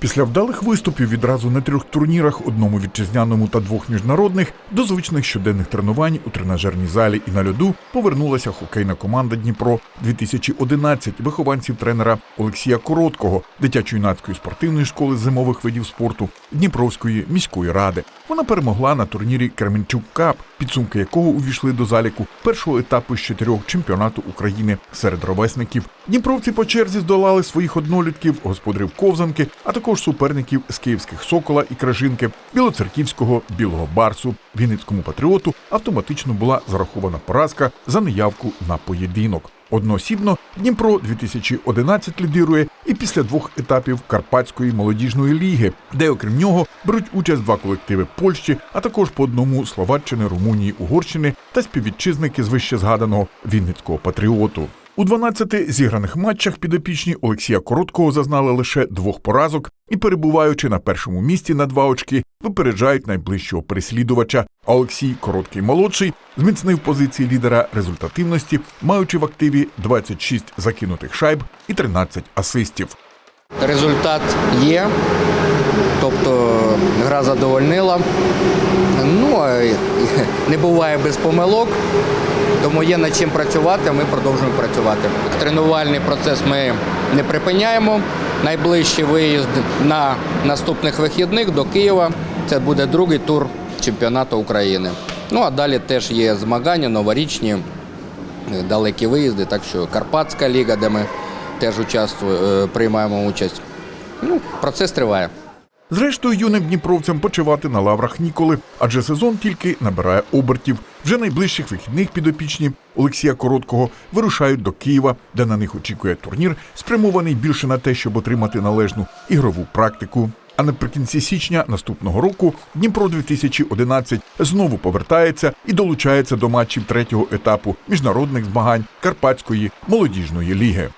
Після вдалих виступів відразу на трьох турнірах, одному вітчизняному та двох міжнародних, до звичних щоденних тренувань у тренажерній залі і на льоду повернулася хокейна команда Дніпро 2011 вихованців тренера Олексія Короткого, дитячо-юнацької спортивної школи зимових видів спорту Дніпровської міської ради. Вона перемогла на турнірі Кременчук Кап, підсумки якого увійшли до заліку першого етапу з чотирьох чемпіонату України серед ровесників. Дніпровці по черзі здолали своїх однолітків, господарів Ковзанки, а також суперників з київських Сокола і Кражинки, Білоцерківського Білого Барсу. Вінницькому патріоту автоматично була зарахована поразка за неявку на поєдинок. Одноосібно Дніпро 2011 лідирує і після двох етапів Карпатської молодіжної ліги, де окрім нього беруть участь два колективи Польщі, а також по одному Словаччини, Румунії, Угорщини та співвітчизники з вище згаданого Вінницького патріоту. У 12 зіграних матчах підопічні Олексія Короткого зазнали лише двох поразок і, перебуваючи на першому місці на два очки, випереджають найближчого переслідувача. А Олексій Короткий молодший зміцнив позиції лідера результативності, маючи в активі 26 закинутих шайб і 13 асистів. Результат є, тобто гра задовольнила. Не буває без помилок, тому є над чим працювати, ми продовжуємо працювати. Тренувальний процес ми не припиняємо. Найближчий виїзд на наступних вихідних до Києва. Це буде другий тур чемпіонату України. Ну а далі теж є змагання новорічні, далекі виїзди, так що Карпатська ліга, де ми теж приймаємо участь. Ну, процес триває. Зрештою, юним дніпровцям почивати на лаврах ніколи, адже сезон тільки набирає обертів. Вже найближчих вихідних підопічні Олексія Короткого вирушають до Києва, де на них очікує турнір, спрямований більше на те, щоб отримати належну ігрову практику. А наприкінці січня наступного року Дніпро 2011 знову повертається і долучається до матчів третього етапу міжнародних змагань Карпатської молодіжної ліги.